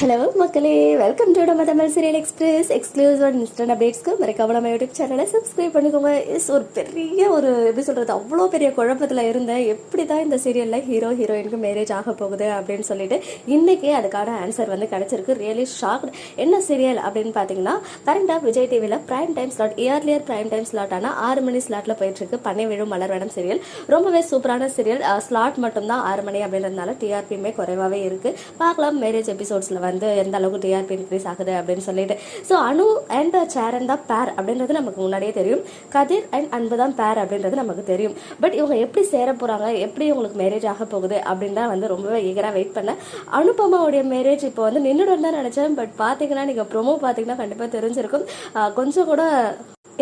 Hello மக்களே. Welcome to நம்ம Tamil serial express exclusive and instant அப்டேட்ஸ்க்கு மறக்காம நம்ம யூடியூப் சேனலை சப்ஸ்கிரைப் பண்ணிக்கோங்க. இஸ் ஒரு பெரிய ஒரு எப்படி சொல்கிறது அவ்வளோ பெரிய குழப்பத்தில் இருந்தேன். எப்படி தான் இந்த சீரியலில் ஹீரோ ஹீரோயினுக்கு மேரேஜ் ஆக போகுது அப்படின்னு சொல்லிட்டு இன்றைக்கே அதுக்கான ஆன்சர் வந்து கிடச்சிருக்கு. ரியலி ஷாக்ட் என்ன சீரியல் அப்படின்னு பார்த்தீங்கன்னா கரண்டாக விஜய் டிவியில் prime time slot earlier prime time ஸ்லாட்டான ஆறு மணி ஸ்லாட்டில் போயிட்டுருக்கு. பண்ணை விழும் மலர் வேடம் சீரியல் ரொம்பவே சூப்பரான சீரியல் ஸ்லாட் மட்டும்தான் ஆறு மணி அப்படின்றதுனால டிஆர்பியுமே குறைவாகவே இருக்குது பார்க்கலாம் மேரேஜ் எபிசோட்ஸில் வந்து எந்த அளவுக்கு டிஆர்பி இன்க்ரீஸ் ஆகுது அப்படின்னு சொல்லிட்டு. ஸோ அனு அண்ட் சேரன் தான் பேர் அப்படின்றது நமக்கு முன்னாடியே தெரியும். கதிர் அண்ட் அன்பு தான் பேர் அப்படின்றது நமக்கு தெரியும். பட் இவங்க எப்படி சேர போகிறாங்க எப்படி இவங்களுக்கு மேரேஜ் ஆக போகுது? அப்படின்னு தான் வந்து ரொம்பவே ஈகராக வெயிட் பண்ணேன். அனுபமாவுடைய மேரேஜ் இப்போ வந்து நின்றுடும் தான் நினச்சேன். பட் பார்த்தீங்கன்னா நீங்கள் ப்ரொமோ பார்த்தீங்கன்னா கண்டிப்பாக தெரிஞ்சிருக்கும். கொஞ்சம் கூட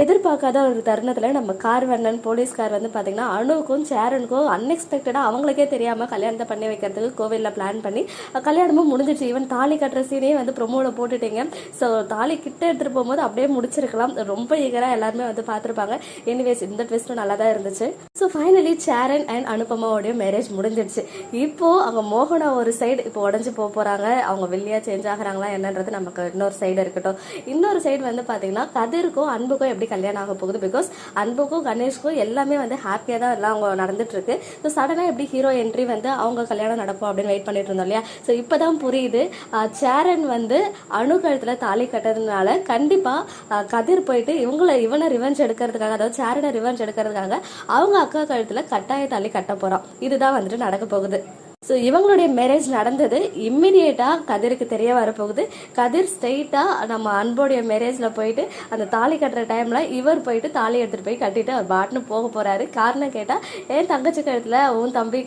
எதிர்பார்க்காத ஒரு தருணத்தில் நம்ம கார்வண்ணன் போலீஸ்கார் வந்து பார்த்தீங்கன்னா அணுவுக்கும் சேரனுக்கும் அன்எக்ஸ்பெக்டடாக அவங்களுக்கே தெரியாமல் கல்யாணத்தை பண்ணி வைக்கிறதுக்கு கோவிலில் பிளான் பண்ணி கல்யாணமும் முடிஞ்சிச்சு ஈவன் தாலி கட்டுற சீனே வந்து ப்ரொமோவில் போட்டுட்டீங்க. ஸோ தாலி கிட்ட எடுத்துகிட்டு போகும்போது அப்படியே முடிச்சிருக்கலாம். ரொம்ப ஈகராக எல்லாருமே வந்து பார்த்துருப்பாங்க. எனிவேஸ் இந்த ட்விஸ்ட்டும் நல்லா தான் இருந்துச்சு. ஸோ ஃபைனலி சேரன் அண்ட் அனுபமாவோடைய மேரேஜ் முடிஞ்சிடுச்சு. இப்போது அவங்க மோகனா ஒரு சைடு இப்போ உடஞ்சி போக போகிறாங்க அவங்க வெள்ளியாக சேஞ்ச் ஆகுறாங்களா என்னன்றது நமக்கு இன்னொரு சைடு இருக்கட்டும். இன்னொரு சைடு வந்து பார்த்தீங்கன்னா கதிருக்கும் அன்புக்கும் எப்படி கல்யாணம் ஆக போகுது? பிகாஸ் அன்புக்கும் கணேஷ்க்கும் எல்லாமே வந்து ஹாப்பியாக தான் எல்லாம் அவங்க நடந்துட்டு இருக்கு ஸோ சடனாக எப்படி ஹீரோ என்ட்ரி வந்து அவங்க கல்யாணம் நடப்போம் அப்படின்னு வெயிட் பண்ணிட்டு இருந்தோம் இல்லையா? ஸோ இப்போ தான் புரியுது. ஆஹ் சேரன் வந்து அணு கழுத்தில் தாலி கட்டுறதுனால கண்டிப்பாக கதிர் போயிட்டு இவங்களை இவனை ரிவெஞ்ச் எடுக்கிறதுக்காக அதாவது சேரனை ரிவெஞ்ச் எடுக்கிறதுக்காக அவங்க அக்கா கழுத்தில் கட்டாய தாலி கட்ட போகிறான் இதுதான் வந்துட்டு நடக்க போகுது. ஸோ இவங்களுடைய மேரேஜ் நடந்தது. இம்மிடியேட்டாக கதிருக்கு தெரிய வரப்போகுது. கதிர் ஸ்ட்ரெயிட்டாக நம்ம அன்போடைய மேரேஜில் போயிட்டு அந்த தாலி கட்டுற டைமில் இவர் போயிட்டு தாலி எடுத்துகிட்டு போய் கட்டிட்டு அவர் பாட்டுன்னு போக போகிறாரு காரணம் கேட்டால் என் தங்கச்சி கழுத்தில் உன் தம்பி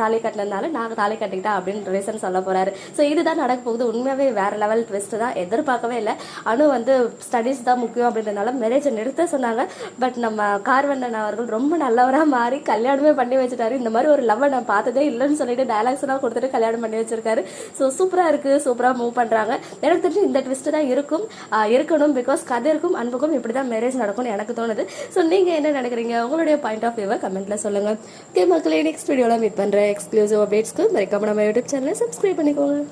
தாலி கட்டினதுனால நாங்கள் தாலி கட்டிக்கிட்டா? அப்படின்னு ரீசன் சொல்ல போகிறாரு ஸோ இதுதான் நடக்க போகுது. உண்மையாகவே வேற லெவல் ட்விஸ்ட் தான். எதிர்பார்க்கவே இல்லை. அனு வந்து ஸ்டடீஸ் தான் முக்கியம் அப்படின்றதுனால மேரேஜை நிறுத்த சொன்னாங்க. பட் நம்ம கார்வண்ணன் அவர்கள் ரொம்ப நல்லவராக மாறி கல்யாணமே பண்ணி வச்சுட்டாரு. இந்த மாதிரி ஒரு லவ்வை நான் பார்த்ததே இல்லைன்னு சொல்லிட்டு டைலாக்ஸ் எல்லாம் கொடுத்துட்டு கல்யாணம் பண்ணி வச்சிருக்காரு. ஸோ சூப்பராக இருக்குது சூப்பராக மூவ் பண்ணுறாங்க எனக்கு தெரிஞ்சு இந்த ட்விஸ்ட் தான் இருக்கும். இருக்கணும் பிகாஸ் கதிர்க்கும் அன்புக்கும் இப்படி தான் மேரேஜ் நடக்கும்னு எனக்கு தோணுது. ஸோ நீங்கள் என்ன நினைக்கிறீங்க? உங்களுடைய பாயிண்ட் ஆஃப் வியூவை கமெண்ட்ல சொல்லுங்கள் ஓகே மக்களே நெக்ஸ்ட் வீடியோவில் மீட் பண்ற எக்ஸ்க்ளூசிவ் அப்டேட்ஸ்க்கு மறைக்காம நம்ம யூடியூப் சேனலை சப்ஸ்கிரைப் பண்ணிக்கோங்க.